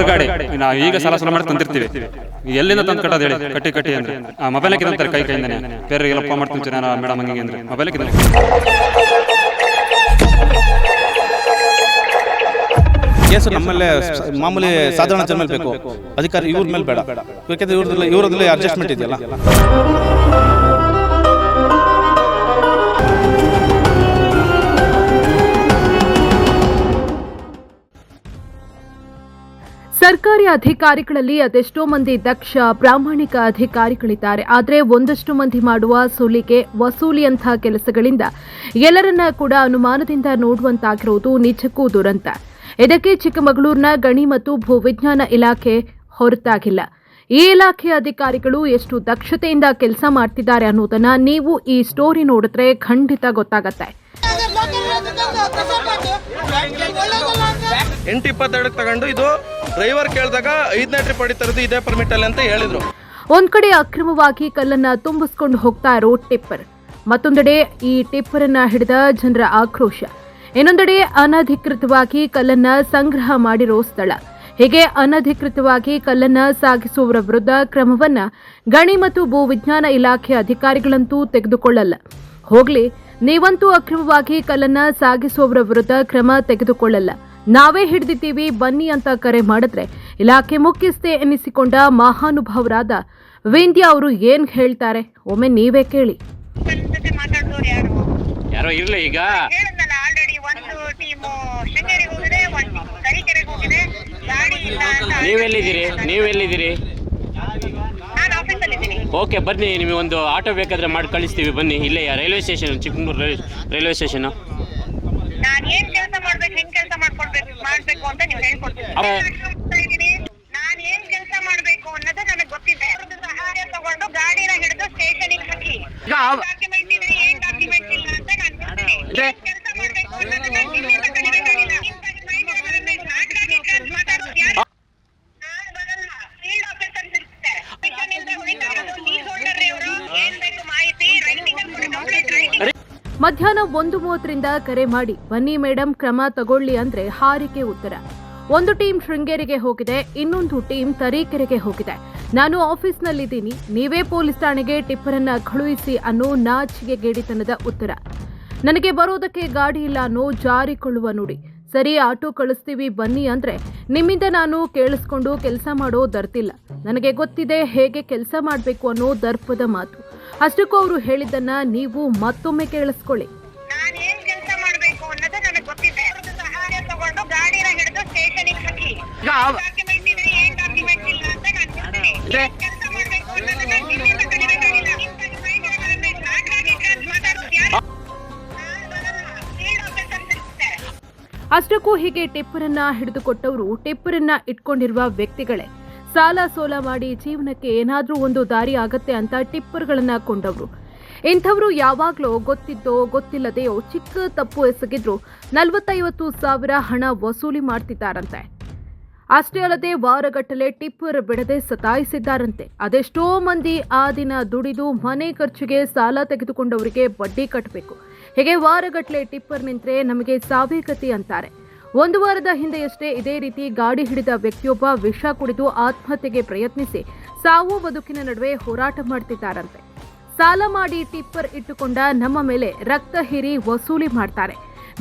Loader ಗಾಡಿ. ನಾವು ಈಗ ಸಾಲ ಸಲ ಮಾಡಿ ತಂದಿರ್ತೀವಿ ಎಲ್ಲಿಂದ ತಂದು ಕಟ್ಟೋದು ಹೇಳಿ? ಕಟ್ಟಿ ಕಟ್ಟಿ ಅಂದ್ರೆ. ಆ ಮೊಬೈಲ್ ಹಾಕಿದಂತಾರೆ ಕೈ ಕೈಯಿಂದಾನೆ ಎಲ್ಲ ಫೋನ್ ಮಾಡ್ತೀನಿ ನಾನು ಮೇಡಮ್ ಹಂಗೆ ಅಂದ್ರೆ. ಮೊಬೈಲ್ ಹಾಕಿದ ಕೇಸು ನಮ್ಮಲ್ಲೇ ಮಾಮೂಲಿ ಸಾಧಾರಣ ಜನ ಮೇಲೆ ಬೇಕು. ಅಧಿಕಾರಿ ಇವ್ರ ಮೇಲೆ ಬೇಡ. ಯಾಕೆಂದ್ರೆ ಇವ್ರದ್ರಲ್ಲಿ ಇವ್ರದ್ರಲ್ಲಿ ಅಡ್ಜಸ್ಟ್ಮೆಂಟ್ ಇದೆಯಲ್ಲ. ಸರ್ಕಾರಿ ಅಧಿಕಾರಿಗಳಲ್ಲಿ ಅದೆಷ್ಟೋ ಮಂದಿ ದಕ್ಷ, ಪ್ರಾಮಾಣಿಕ ಅಧಿಕಾರಿಗಳಿದ್ದಾರೆ. ಆದರೆ ಒಂದಷ್ಟು ಮಂದಿ ಮಾಡುವ ಸುಲಿಗೆ ವಸೂಲಿಯಂತಹ ಕೆಲಸಗಳಿಂದ ಎಲ್ಲರನ್ನ ಕೂಡ ಅನುಮಾನದಿಂದ ನೋಡುವಂತಾಗಿರುವುದು ನಿಜಕ್ಕೂ ದುರಂತ. ಇದಕ್ಕೆ ಚಿಕ್ಕಮಗಳೂರಿನ ಗಣಿ ಮತ್ತು ಭೂವಿಜ್ಞಾನ ಇಲಾಖೆ ಹೊರತಾಗಿಲ್ಲ. ಈ ಇಲಾಖೆ ಅಧಿಕಾರಿಗಳು ಎಷ್ಟು ದಕ್ಷತೆಯಿಂದ ಕೆಲಸ ಮಾಡ್ತಿದ್ದಾರೆ ಅನ್ನೋದನ್ನ ನೀವು ಈ ಸ್ಟೋರಿ ನೋಡಿದ್ರೆ ಖಂಡಿತ ಗೊತ್ತಾಗತ್ತೆ. ಎಂಟು ಇಪ್ಪತ್ತೆರಡಕ್ಕೆ ತಗೊಂಡು ಇದು ಡ್ರೈವರ್ ಕೇಳಿದಾಗ ಐದನೇ ಟ್ರಿಪ್ ಹೊಡಿತಾರದು ಇದೇ ಪರ್ಮಿಟ್ ಅಲ್ಲಿ ಅಂತ ಹೇಳಿದರು. ಒಂದ್ ಕಡೆ ಅಕ್ರಮವಾಗಿ ಕಲ್ಲನ್ನ ತುಂಬಿಸ್ಕೊಂಡು ಹೋಗ್ತಾ ಇರೋ ಟಿಪ್ಪರ್, ಮತ್ತೊಂದೆಡೆ ಈ ಟಿಪ್ಪರನ್ನ ಹಿಡಿದ ಜನರ ಆಕ್ರೋಶ. ಇನ್ನೊಂದೆಡೆ ಅನಧಿಕೃತವಾಗಿ ಕಲ್ಲನ್ನ ಸಂಗ್ರಹ ಮಾಡಿರೋ ಸ್ಥಳ. ಹೀಗೆ ಅನಧಿಕೃತವಾಗಿ ಕಲ್ಲನ್ನ ಸಾಗಿಸುವವರ ವಿರುದ್ಧ ಕ್ರಮವನ್ನ ಗಣಿ ಮತ್ತು ಭೂ ವಿಜ್ಞಾನ ಇಲಾಖೆ ಅಧಿಕಾರಿಗಳಂತೂ ತೆಗೆದುಕೊಳ್ಳಲ್ಲ. ಹೋಗ್ಲಿ, ನೀವಂತೂ ಅಕ್ರಮವಾಗಿ ಕಲ್ಲನ್ನ ಸಾಗಿಸುವವರ ವಿರುದ್ಧ ಕ್ರಮ ತೆಗೆದುಕೊಳ್ಳಲ್ಲ. ನಾವೇ ಹಿಡಿದಿದ್ದೀವಿ ಬನ್ನಿ ಅಂತ ಕರೆ ಮಾಡಿದ್ರೆ ಇಲಾಖೆ ಮುಖ್ಯಸ್ಥೆ ಎನ್ನಿಸಿಕೊಂಡ ಮಹಾನುಭಾವರಾದ ವೇಂದ್ಯ ಅವರು ಏನ್ ಹೇಳ್ತಾರೆ? ಒಮ್ಮೆ ನೀವೇ ಕೇಳಿ. ಯಾರು ಯಾರೋ ಇರ್ಲಿ ಈಗ. ಹೇಳಿದ್ನಲ್ಲ ಆಲ್ರೆಡಿ ಒಂದು ಟೀಮು ಶೃಂಗೇರಿಗೆ ಹೋಗಿದೆ ಒಂದು ಟೀಮ್ ತರೀಕೆರೆಗೆ ಹೋಗಿದೆ. ಗಾಡಿ ಇಲ್ಲ ಅಂತ ನೀವೆಲ್ಲಿದ್ದೀರಿ? ನೀವೆಲ್ಲಿದ್ದೀರಿ? ನಾನು ಆಫೀಸಲ್ಲಿ ಇದ್ದೀನಿ ಓಕೆ ಬನ್ನಿ ನಿಮಗೆ ಒಂದು ಆಟೋ ಬೇಕಾದ್ರೆ ಮಾಡಿ ಕಳಿಸ್ತೀವಿ ಬನ್ನಿ. ಇಲ್ಲೇ railway station Chikkamagaluru railway station. ಏನ್ ಕೆಲಸ ಮಾಡ್ಬೇಕು ಹೆಂಗ್ ಕೆಲಸ ಮಾಡ್ಕೊಳ್ಬೇಕು ಮಾಡ್ಬೇಕು ಅಂತ ನೀವು ಹೇಳ್ಕೊಡ್ತೀನಿ ನಾನ್ ಏನ್ ಕೆಲಸ ಮಾಡ್ಬೇಕು ಅನ್ನೋದು ನನಗೆ ಗೊತ್ತಿದೆ. ಅವ್ರದ್ದು ಸಹಾಯ ತಗೊಂಡು ಗಾಡಿನ ಹಿಡಿದು ಸ್ಟೇಷನಿಗೆ ಹಾಕಿ. ಡಾಕ್ಯುಮೆಂಟ್ ಇದೆ ಏನ್ ಡಾಕ್ಯುಮೆಂಟ್ ಇಲ್ಲ ಅಂತ ನಾನು ಹೇಳ್ತೀನಿ ಇದೆ. ಕೆಲಸ ಮಾಡ್ಬೇಕು ಅನ್ನೋದನ್ನ ನಿಮ್ಮಿಂದ ಕಲಿಬೇಕಾಗಿಲ್ಲ ನಿಮ್ಮ ಮೈಂಡ್ ಒಳಗಡೆ ನಾಟ್ಕಾಗಿ ಕರ್ಸ್ ಮಾತಾಡೋದು ಯಾರು ನಾನ್ ಬರಲ್ಲ ಫೀಲ್ಡ್ ಆಫೀಸರ್ ಇರುತ್ತೆ ಮಿಷನ್ ಇಲ್ದೆ ಹೊಡಿತಾ ಇರೋದು ಲೀಸ್ ಹೋಲ್ಡರ್ ಇವರು ಏನ್ ಬೇಕು ಮಾಹಿತಿ ರೈಟಿಂಗ್ ಅಲ್ಲಿ ಕೊಡಿ ಕಂಪ್ಲೀಟ್ ರೈಟಿಂಗ್ ಮಧ್ಯಾಹ್ನ ಒಂದು ಮೂವತ್ತರಿಂದ ಕರೆ ಮಾಡಿ. ಬನ್ನಿ ಮೇಡಮ್ ಕ್ರಮ ತಗೊಳ್ಳಿ ಅಂದ್ರೆ ಹಾರಿಕೆ ಉತ್ತರ. ಒಂದು ಟೀಮ್ ಶೃಂಗೇರಿಗೆ ಹೋಗಿದೆ, ಇನ್ನೊಂದು ಟೀಮ್ ತರೀಕೆರೆಗೆ ಹೋಗಿದೆ. ನಾನು ಆಫೀಸ್ನಲ್ಲಿದ್ದೀನಿ, ನೀವೇ ಪೊಲೀಸ್ ಠಾಣೆಗೆ ಟಿಪ್ಪರನ್ನ ಕಳುಹಿಸಿ ಅನ್ನೋ ನಾಚಿಗೆ ಗೇಡಿತನದ ಉತ್ತರ. ನನಗೆ ಬರೋದಕ್ಕೆ ಗಾಡಿ ಇಲ್ಲ ಅನ್ನೋ ಜಾರಿಕೊಳ್ಳುವ ನುಡಿ. ಸರಿ, ಆಟೋ ಕಳಿಸ್ತೀವಿ, ಬನ್ನಿ ಅಂದ್ರೆ ನಿಮ್ಮಿಂದ ನಾನು ಕೇಳಿಸ್ಕೊಂಡು ಕೆಲಸ ಮಾಡೋ ದರ್ತಿಲ್ಲ. ನನಗೆ ಗೊತ್ತಿದೆ ಹೇಗೆ ಕೆಲಸ ಮಾಡಬೇಕು ಅನ್ನೋ ದರ್ಪದ ಮಾತು. ಅಷ್ಟಕ್ಕೂ ಅವರು ಹೇಳಿದ್ದನ್ನ ನೀವು ಮತ್ತೊಮ್ಮೆ ಕೇಳಿಸ್ಕೊಳ್ಳಿ. ಅಷ್ಟಕ್ಕೂ ಹೀಗೆ ಟಿಪ್ಪರನ್ನ ಹಿಡಿದುಕೊಟ್ಟವರು ಟಿಪ್ಪರನ್ನ ಇಟ್ಕೊಂಡಿರುವ ವ್ಯಕ್ತಿಗಳೇ. ಸಾಲ ಸೋಲ ಮಾಡಿ ಜೀವನಕ್ಕೆ ಏನಾದರೂ ಒಂದು ದಾರಿ ಆಗತ್ತೆ ಅಂತ ಟಿಪ್ಪರ್ಗಳನ್ನು ಕೊಂಡವರು. ಇಂಥವರು ಯಾವಾಗ್ಲೂ ಗೊತ್ತಿದ್ದೋ ಗೊತ್ತಿಲ್ಲದೆಯೋ ಚಿಕ್ಕ ತಪ್ಪು ಎಸಗಿದ್ರು ನಲವತ್ತೈವತ್ತು ಸಾವಿರ ಹಣ ವಸೂಲಿ ಮಾಡ್ತಿದ್ದಾರಂತೆ. ಅಷ್ಟೇ ಅಲ್ಲದೆ ವಾರಗಟ್ಟಲೆ ಟಿಪ್ಪರ್ ಬಿಡದೆ ಸತಾಯಿಸಿದ್ದಾರಂತೆ. ಅದೆಷ್ಟೋ ಮಂದಿ ಆ ದಿನ ದುಡಿದು ಮನೆ ಖರ್ಚಿಗೆ ಸಾಲ ತೆಗೆದುಕೊಂಡವರಿಗೆ ಬಡ್ಡಿ ಕಟ್ಟಬೇಕು ಹೀಗೆ ವಾರಗಟ್ಟಲೆ ಟಿಪ್ಪರ್ ನಿಂತರೆ ನಮಗೆ ಸಾವೇ ಅಂತಾರೆ. ಒಂದು ವಾರದ ಹಿಂದೆಯಷ್ಟೇ ಇದೇ ರೀತಿ ಗಾಡಿ ಹಿಡಿದ ವ್ಯಕ್ತಿಯೊಬ್ಬ ವಿಷ ಕುಡಿದು ಆತ್ಮಹತ್ಯೆಗೆ ಪ್ರಯತ್ನಿಸಿ ಸಾವು ಬದುಕಿನ ನಡುವೆ ಹೋರಾಟ ಮಾಡ್ತಿದ್ದಾರಂತೆ. ಸಾಲ ಮಾಡಿ ಟಿಪ್ಪರ್ ಇಟ್ಟುಕೊಂಡ ನಮ್ಮ ಮೇಲೆ ರಕ್ತ ಹೀರಿ ವಸೂಲಿ ಮಾಡ್ತಾರೆ.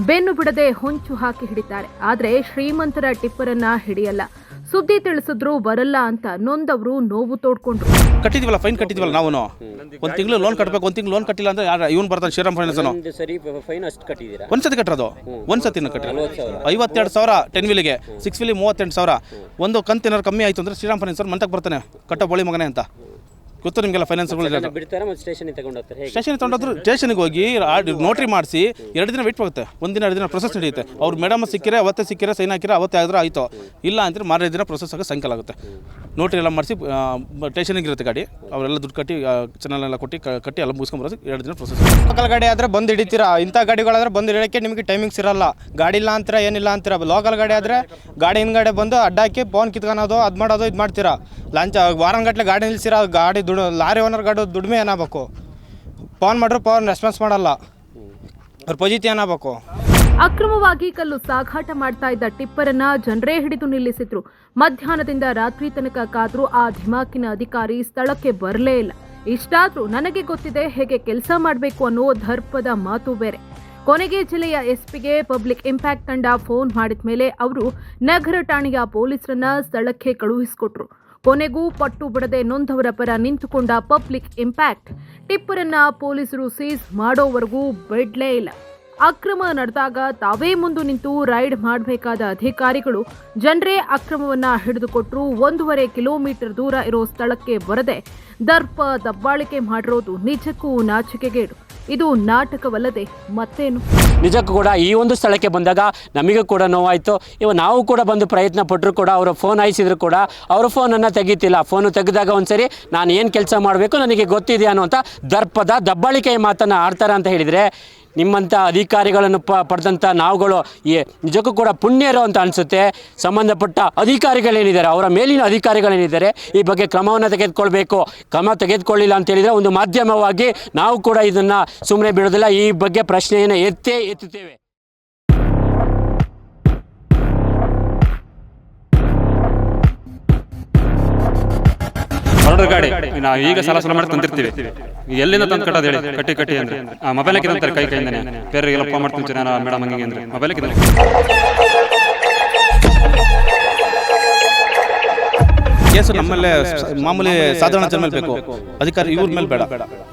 ಬೆನ್ನು ಬಿಡದೆ ಹೊಂಚು ಹಾಕಿ ಹಿಡಿತಾರೆ. ಆದರೆ ಶ್ರೀಮಂತರ ಟಿಪ್ಪರನ್ನ ಹಿಡಿಯಲ್ಲ. ಸುದ್ದಿ ತಿಳಿಸಿದ್ರು ಬರಲ್ಲ ಅಂತ ನೊಂದವರು ನೋವು ತೋಡ್ಕೊಂಡ್ರು. ಕಟ್ಟಿದ್ವಲ್ಲ ಫೈನ್ ಕಟ್ಟಿದ್ವಲ್ಲ ನಾವು ಒಂದು ತಿಂಗಳು ಲೋನ್ ಕಟ್ಟಬೇಕು ಒಂದು ತಿಂಗಳು ಲೋನ್ ಕಟ್ಟಿಲ್ಲ ಅಂದ್ರೆ ಇವನ್ ಇವ್ನು ಬರ್ತಾನೆ ಶ್ರೀರಾಮ್ ಫೈನಾನ್ಸ್ ಒಂದು ಸರಿ ಫೈನ್ ಅಷ್ಟು ಕಟ್ಟಿದ್ದೀರಾ? ಒಂದು ಸತಿ ಕಟ್ಟಿರೋದು? ಒಂದು ಸತಿನ ಕಟ್ಟಿರೋದು ಐವತ್ತೆರಡು ಸಾವಿರ ಟೆನ್ ವಿಲಿಗೆ ಸಿಕ್ಸ್ ವಿಲಿ ಮೂವತ್ತೆಂಟು ಸಾವಿರ. ಒಂದು ಕಂತ ಏನಾದ್ರು ಕಮ್ಮಿ ಆಯ್ತು ಅಂದ್ರೆ ಶ್ರೀರಾಮ್ ಫೈನಾನ್ಸ್ ಅವ್ರು ಮಂತಕ್ಕೆ ಬರ್ತಾನೆ. ಕಟ್ಟೋ ಬೋಳಿ ಮಗನೇ ಅಂತ. ಗೊತ್ತು ನಿಮಗೆಲ್ಲ ಫೈನಾನ್ಸ್ಗಳು ಬಿಡ್ತಾರೆ ಮತ್ತೆ ಸ್ಟೇಷನ್ ತಗೊಂಡು ಹೋಗ್ತಾರೆ? ಹೇಗೆ? ಸ್ಟೇಷನ್ ತೊಗೊಂಡೋದ್ರು ಸ್ಟೇಷನ್ಗೆ ಹೋಗಿ ನೋಟ್ರಿ ಮಾಡಿಸಿ ಎರಡು ದಿನ ವೇಟ್ ಆಗುತ್ತೆ ಒಂದಿನ ಎರಡು ದಿನ ಪ್ರೊಸೆಸ್ ನಡೆಯುತ್ತೆ. ಅವ್ರು ಮೇಡಮ್ ಸಿಕ್ಕಿರೆ ಅವತ್ತೇ ಸಿಕ್ಕಿರೆ ಸೈನ್ ಹಾಕಿದ್ರೆ ಅವತ್ತೇ ಆದರೂ ಆಯಿತು. ಇಲ್ಲ ಅಂದರೆ ಮಾರನೇ ದಿನ ಪ್ರೊಸೆಸ್ ಆಗ ಸಾಯಂಕಾಲ ಆಗುತ್ತೆ. ನೋಟ್ರಿ ಎಲ್ಲ ಮಾಡಿಸಿ ಸ್ಟೇಷನಿಗೆ ಇರುತ್ತೆ ಗಾಡಿ. ಅವರೆಲ್ಲ ದುಡ್ಡು ಕಟ್ಟಿ ಚಾನಲೆಲ್ಲ ಕೊಟ್ಟು ಕ- ಕಟ್ಟಿ ಎಲ್ಲ ಮುಗಿಸ್ಕೊಂಬರೋದು ಎರಡು ದಿನ ಪ್ರೊಸೆಸ್ ಲೋಕಲ್ ಗಾಡಿ ಆದ್ರೆ ಬಂದು ಹಿಡಿತೀರಾ? ಇಂಥ ಗಾಡಿಗಳಾದ್ರೆ ಬಂದು ಹಿಡಿಯೋಕ್ಕೆ ನಿಮಗೆ ಟೈಮಿಂಗ್ಸ್ ಇರಲ್ಲ. ಗಾಡಿ ಇಲ್ಲ ಅಂತೀರ ಏನಿಲ್ಲ ಅಂತೀರ? ಲೋಕಲ್ ಗಾಡಿ ಆದರೆ ಗಾಡಿ ಹಿಂದ್ಗಡೆ ಬಂದು ಅಡ್ಡಾಕಿ ಫೋನ್ ಕಿತ್ಕೊಳೋದು ಅದು ಮಾಡೋದು ಇದು ಮಾಡ್ತೀರಾ? ಲಂಚ್ ವಾರಂಗಟ್ಟಲೆ ಗಾಡಿ ನಿಲ್ಸಿರ? ಗಾಡಿ ದುಡ್ಡು ಲಾರಿ ಓನರ್ ಗಾಡು ದುಡಿಮೆ ಏನಾಗಬೇಕು? ಫೋನ್ ಮಾಡ್ರೆ ಫೋನ್ ರೆಸ್ಪಾನ್ಸ್ ಮಾಡಲ್ಲ. ಅವ್ರ ಪೊಜಿತಿ ಏನಾಗಬೇಕು? ಅಕ್ರಮವಾಗಿ ಕಲ್ಲು ಸಾಗಾಟ ಮಾಡ್ತಾ ಇದ್ದ ಟಿಪ್ಪರನ್ನ ಜನರೇ ಹಿಡಿದು ನಿಲ್ಲಿಸಿದ್ರು. ಮಧ್ಯಾಹ್ನದಿಂದ ರಾತ್ರಿ ತನಕ ಕಾದ್ರೂ ಆ ಧಿಮಾಕಿನ ಅಧಿಕಾರಿ ಸ್ಥಳಕ್ಕೆ ಬರಲೇ ಇಲ್ಲ. ಇಷ್ಟಾದ್ರೂ ನನಗೆ ಗೊತ್ತಿದೆ ಹೇಗೆ ಕೆಲಸ ಮಾಡಬೇಕು ಅನ್ನೋ ದರ್ಪದ ಮಾತು ಬೇರೆ. ಕೊನೆಗೆ ಜಿಲ್ಲೆಯ ಎಸ್ಪಿಗೆ ಪಬ್ಲಿಕ್ ಇಂಪ್ಯಾಕ್ಟ್ ತಂಡ ಫೋನ್ ಮಾಡಿದ ಮೇಲೆ ಅವರು ನಗರ ಠಾಣೆಯ ಪೊಲೀಸರನ್ನ ಸ್ಥಳಕ್ಕೆ ಕಳುಹಿಸಿಕೊಟ್ರು. ಕೊನೆಗೂ ಪಟ್ಟು ಬಿಡದೆ ನೊಂದವರ ಪರ ನಿಂತುಕೊಂಡ ಪಬ್ಲಿಕ್ ಇಂಪ್ಯಾಕ್ಟ್. ಟಿಪ್ಪರನ್ನ ಪೊಲೀಸರು ಸೀಸ್ ಮಾಡೋವರೆಗೂ ಬಿಡ್ಲೇ ಇಲ್ಲ. ಅಕ್ರಮ ನಡೆದಾಗ ತಾವೇ ಮುಂದು ನಿಂತು ರೈಡ್ ಮಾಡಬೇಕಾದ ಅಧಿಕಾರಿಗಳು ಜನರೇ ಅಕ್ರಮವನ್ನ ಹಿಡಿದುಕೊಟ್ಟರು ಒಂದೂವರೆ ಕಿಲೋಮೀಟರ್ ದೂರ ಇರೋ ಸ್ಥಳಕ್ಕೆ ಬರದೆ ದರ್ಪ ದಬ್ಬಾಳಿಕೆ ಮಾಡಿರೋದು ನಿಜಕ್ಕೂ ನಾಚಿಕೆಗೇಡು. ಇದು ನಾಟಕವಲ್ಲದೆ ಮತ್ತೇನು? ನಿಜಕ್ಕೂ ಕೂಡ ಈ ಒಂದು ಸ್ಥಳಕ್ಕೆ ಬಂದಾಗ ನಮಗೂ ಕೂಡ ನೋವಾಯಿತು. ಇವ ನಾವು ಕೂಡ ಬಂದು ಪ್ರಯತ್ನ ಪಟ್ಟರು ಕೂಡ ಅವರು ಫೋನ್ ಹಾಯಿಸಿದ್ರು ಕೂಡ ಅವ್ರ ಫೋನನ್ನು ತೆಗೀತಿಲ್ಲ. ಫೋನು ತೆಗೆದಾಗ ಒಂದ್ಸರಿ ನಾನು ಏನು ಕೆಲಸ ಮಾಡಬೇಕು ನನಗೆ ಗೊತ್ತಿದೆ ಅನ್ನುವಂಥ ದರ್ಪದ ದಬ್ಬಾಳಿಕೆಯ ಮಾತನ್ನು ಆಡ್ತಾರೆ ಅಂತ ಹೇಳಿದರೆ ನಿಮ್ಮಂಥ ಅಧಿಕಾರಿಗಳನ್ನು ಪ ಪಡೆದಂಥ ನಾವುಗಳು ಈ ನಿಜಕ್ಕೂ ಕೂಡ ಪುಣ್ಯರು ಅಂತ ಅನಿಸುತ್ತೆ. ಸಂಬಂಧಪಟ್ಟ ಅಧಿಕಾರಿಗಳೇನಿದ್ದಾರೆ, ಅವರ ಮೇಲಿನ ಅಧಿಕಾರಿಗಳೇನಿದ್ದಾರೆ, ಈ ಬಗ್ಗೆ ಕ್ರಮವನ್ನು ತೆಗೆದುಕೊಳ್ಬೇಕು. ಕ್ರಮ ತೆಗೆದುಕೊಳ್ಳಿಲ್ಲ ಅಂತ ಹೇಳಿದರೆ ಒಂದು ಮಾಧ್ಯಮವಾಗಿ ನಾವು ಕೂಡ ಇದನ್ನು ಸುಮ್ಮನೆ ಬಿಡೋದಿಲ್ಲ. ಈ ಬಗ್ಗೆ ಪ್ರಶ್ನೆಯನ್ನು ಎತ್ತೇ ಎತ್ತುತ್ತೇವೆ. ಹೊರಡ್ರ ಗಾಡಿ. ನಾವು ಈಗ ಸಾಲ ಸಲ ಮಾಡಿ ತಂದಿರ್ತೀವಿ. ಎಲ್ಲಿಂದ ತಂದು ಕಟ್ಟೋದು ಹೇಳಿ? ಕಟ್ಟಿ ಕಟ್ಟಿ ಅಂದ್ರೆ. ಆ ಮೊಬೈಲ್ ಅಂತಾರೆ ಕೈ ಕೈಯಿಂದಾನೆ ಬೇರೆ ಎಲ್ಲ ಫೋನ್ ಮಾಡ್ತೀನಿ ನಾನು ಮೇಡಮ್ ಹಂಗೆ ಅಂದ್ರೆ. ಮೊಬೈಲ್ ಕೇಸು ನಮ್ಮಲ್ಲೇ ಮಾಮೂಲಿ ಸಾಧಾರಣ ಜನ ಮೇಲೆ ಬೇಕು. ಅಧಿಕಾರಿ ಇವ್ರ ಮೇಲೆ ಬೇಡ.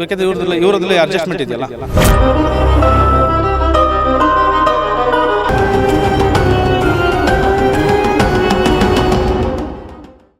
ಯಾಕೆಂದ್ರೆ ಇವ್ರದ್ರಲ್ಲಿ ಇವ್ರದ್ರಲ್ಲಿ ಅಡ್ಜಸ್ಟ್ಮೆಂಟ್ ಇದೆಯಲ್ಲ.